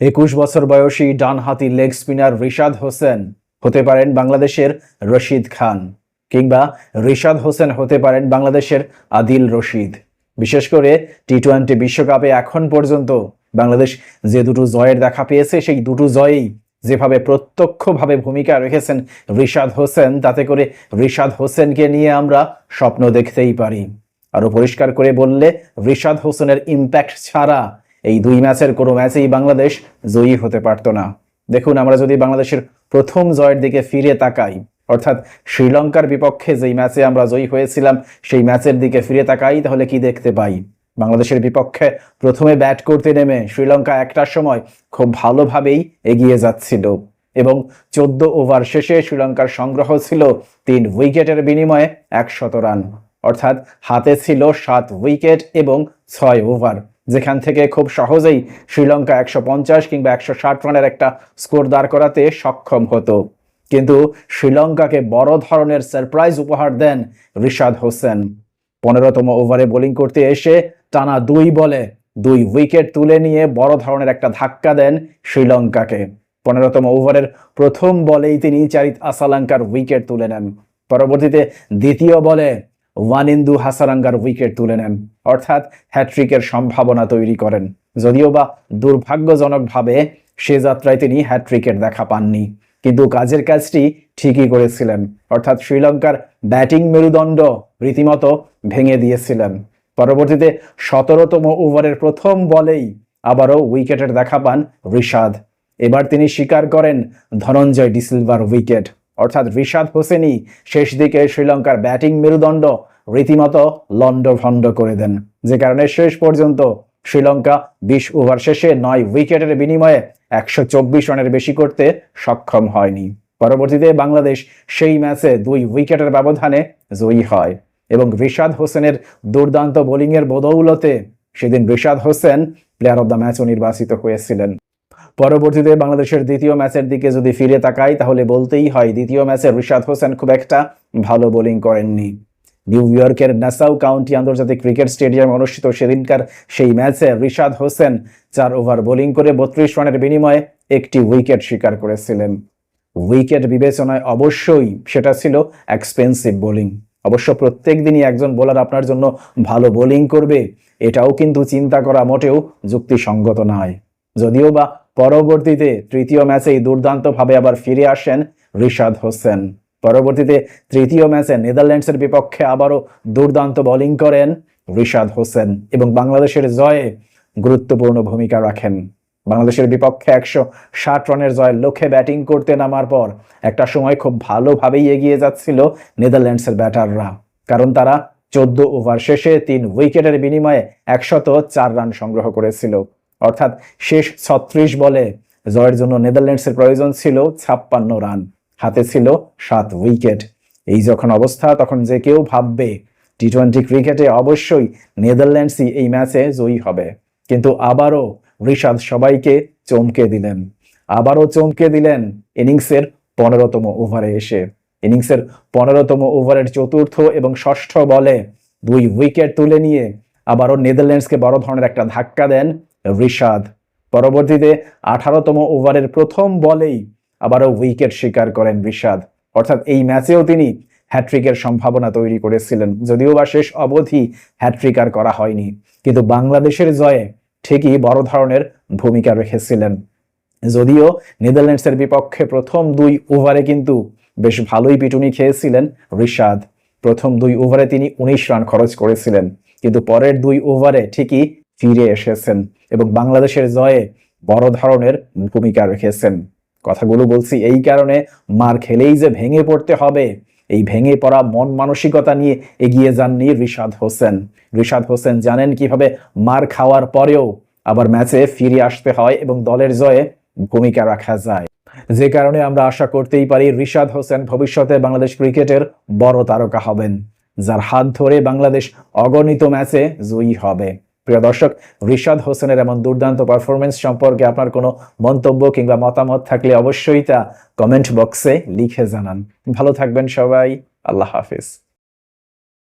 একুশ বছর বয়সী ডানহাতি লেগ স্পিনার রিশাদ হোসেন হতে পারেন বাংলাদেশের রশিদ খান কিংবা রিশাদ হোসেন হতে পারেন বাংলাদেশের আদিল রশিদ। বিশেষ করে টি টোয়েন্টি বিশ্বকাপে এখন পর্যন্ত বাংলাদেশ যে দুটো জয়ের দেখা পেয়েছে, সেই দুটো জয়েই যেভাবে প্রত্যক্ষভাবে ভূমিকা রেখেছেন রিশাদ হোসেন, তাতে করে রিশাদ হোসেনকে নিয়ে আমরা স্বপ্ন দেখতেই পারি। আরও পরিষ্কার করে বললে, রিশাদ হোসেনের ইম্প্যাক্ট ছাড়া এই দুই ম্যাচের কোনো ম্যাচেই বাংলাদেশ জয়ী হতে পারত না। দেখুন, আমরা যদি বাংলাদেশের প্রথম জয়ের দিকে ফিরে তাকাই, অর্থাৎ শ্রীলঙ্কার বিপক্ষে যেই ম্যাচে আমরা জয়ী হয়েছিলাম, সেই ম্যাচের দিকে ফিরে তাকাই, তাহলে কি দেখতে পাই? বাংলাদেশের বিপক্ষে প্রথমে ব্যাট করতে নেমে শ্রীলঙ্কা একটার সময় খুব ভালোভাবেই এগিয়ে যাচ্ছিল এবং চোদ্দ ওভার শেষে শ্রীলঙ্কার সংগ্রহ ছিল তিন উইকেটের বিনিময়ে একশত রান। অর্থাৎ হাতে ছিল সাত উইকেট এবং ছয় ওভার। যেখান থেকে খুব সহজেই শ্রীলঙ্কা একশো পঞ্চাশ কিংবা একশো ষাট রানের একটা স্কোর দাঁড় করাতে সক্ষম হতো। কিন্তু শ্রীলঙ্কাকে বড় ধরনের সারপ্রাইজ উপহার দেন রিশাদ হোসেন। পনেরোতম ওভারে বোলিং করতে এসে টানা দুই বলে দুই উইকেট তুলে নিয়ে বড় ধরনের একটা ধাক্কা দেন শ্রীলঙ্কাকে। পনেরোতম ওভারের প্রথম বলেই তিনি চারিত আসালাঙ্কার উইকেট তুলে নেন। পরবর্তীতে দ্বিতীয় বলে ওয়ানিন্দু হাসারাঙ্গার উইকেট তুলে নেন। হ্যাট্রিকের সম্ভাবনা তৈরি করেন। যদিও বা দুর্ভাগ্যজনকভাবে সে যাত্রায় তিনি হ্যাট্রিকের দেখা পাননি। কিন্তু কাজের কাজটি ঠিকই করেছিলেন। অর্থাৎ শ্রীলঙ্কার ব্যাটিং মেরুদণ্ড রীতিমতো ভেঙে দিয়েছিলেন। পরবর্তীতে সতেরোতম ওভারের প্রথম বলেই আবারও উইকেটের দেখা পান ঋষাদ এবার তিনি স্বীকার করেন ধনঞ্জয় ডিসিলভার উইকেট। অর্থাৎ রিশাদ হোসেনই শেষ দিকে শ্রীলঙ্কার ব্যাটিং মেরুদণ্ড রীতিমতো লন্ডভন্ড করে দেন। যে কারণে শেষ পর্যন্ত শ্রীলঙ্কা বিশ ওভার শেষে নয় উইকেটের বিনিময়ে একশো চব্বিশ রানের বেশি করতে সক্ষম হয়নি। পরবর্তীতে বাংলাদেশ সেই ম্যাচে দুই উইকেটের ব্যবধানে জয়ী হয় এবং রিশাদ হোসেনের দুর্দান্ত বোলিংয়ের বদৌলতে সেদিন Rishad Hossain player of the ম্যাচও নির্বাচিত হয়েছিলেন। পরবর্তীতে বাংলাদেশের দ্বিতীয় ম্যাচের দিকে যদি ফিরে তাকাই, তাহলে বলতেই হয় দ্বিতীয় ম্যাচে রিশাদ হোসেন খুব একটা ভালো বোলিং করেননি। নিউ ইয়র্কের নাসাউ কাউন্টি আন্তর্জাতিক ক্রিকেট স্টেডিয়ামে অনুষ্ঠিত সেদিনকার সেই ম্যাচে রিশাদ হোসেন চার ওভার বোলিং করে বত্রিশ রানের বিনিময়ে একটি উইকেট শিকার করেছিলেন। উইকেট বিবেচনায় অবশ্যই সেটা ছিল এক্সপেন্সিভ বোলিং। অবশ্য প্রত্যেক দিনই একজন বোলার আপনার জন্য ভালো বোলিং করবে, এটাও কিন্তু চিন্তা করা মোটেও যুক্তিসঙ্গত নয়। যদিও বা পরবর্তীতে তৃতীয় ম্যাচেই দুর্দান্তভাবে আবার ফিরে আসেন রিশাদ হোসেন। পরবর্তীতে তৃতীয় ম্যাচে নেদারল্যান্ডসের বিপক্ষে আবারও দুর্দান্ত বোলিং করেন রিশাদ হোসেন এবং বাংলাদেশের জয়ে গুরুত্বপূর্ণ ভূমিকা রাখেন। বাংলাদেশের বিপক্ষে একশো ষাট রানের জয়ের লক্ষ্যে ব্যাটিং করতে নামার পর একটা সময় খুব ভালোভাবেই এগিয়ে যাচ্ছিল নেদারল্যান্ডসের ব্যাটাররা। কারণ তারা চোদ্দ ওভার শেষে তিন উইকেটের বিনিময়ে একশত চার রান সংগ্রহ করেছিল। অর্থাৎ শেষ ছত্রিশ বলে জয়ের জন্য নেদারল্যান্ডসের প্রয়োজন ছিল ছাপ্পান্ন রান। হাতে ছিল সাত উইকেট। এই যখন অবস্থা, তখন যে কেউ ভাববে টি টোয়েন্টি ক্রিকেটে অবশ্যই নেদারল্যান্ডসই এই ম্যাচে জয়ী হবে। কিন্তু আবারও ঋষাদ সবাইকে চমকে দিলেন। আবারও চমকে দিলেন ইনিংসের পনেরোতম ওভারে এসে। ইনিংসের পনেরোতম ওভারের চতুর্থ এবং ষষ্ঠ বলে দুই উইকেট তুলে নিয়ে আবারও নেদারল্যান্ডসকে বড় ধরনের একটা ধাক্কা দেন ঋষাদ। পরবর্তীতে আঠারোতম ওভারের প্রথম বলেই আবারও উইকেট শিকার করেন ঋষাদ অর্থাৎ এই ম্যাচেও তিনি হ্যাট্রিকের সম্ভাবনা তৈরি করেছিলেন, যদিও বা শেষ অবধি হ্যাট্রিক আর করা হয়নি। কিন্তু বাংলাদেশের জয়ে ঠিকই বড় ধরনের ভূমিকা রেখেছিলেন। যদিও নেদারল্যান্ডসের বিপক্ষে প্রথম দুই ওভারে কিন্তু বেশ ভালোই পিটুনি খেয়েছিলেন ঋষাদ প্রথম দুই ওভারে তিনি উনিশ রান খরচ করেছিলেন, কিন্তু পরের দুই ওভারে ঠিকই ফিরে এসেছেন এবং বাংলাদেশের জয়ে বড় ধরনের ভূমিকা রেখেছেন। কথাগুলো বলছি এই কারণে মার খেলেই যে ভেঙে পড়তে হবে। এই ভেঙে পড়া মন মানসিকতা নিয়ে এগিয়ে যাননি রিশাদ হোসেন। রিশাদ হোসেন জানেন কীভাবে মার খাওয়ার পরেও আবার ম্যাচে ফিরে আসতে হয় এবং দলের জয়ে ভূমিকা রাখা যায়। যে কারণে আমরা আশা করতেই পারি রিশাদ হোসেন ভবিষ্যতে বাংলাদেশ ক্রিকেটের বড় তারকা হবেন, যার হাত ধরে বাংলাদেশ অগণিত ম্যাচে জয়ী হবে। প্রিয় দর্শক, রিশাদ হোসেনের এমন দুর্দান্ত পারফরমেন্স সম্পর্কে আপনার কোনো মন্তব্য কিংবা মতামত থাকলে অবশ্যই তা কমেন্ট বক্সে লিখে জানান। ভালো থাকবেন সবাই, আল্লাহ হাফিজ।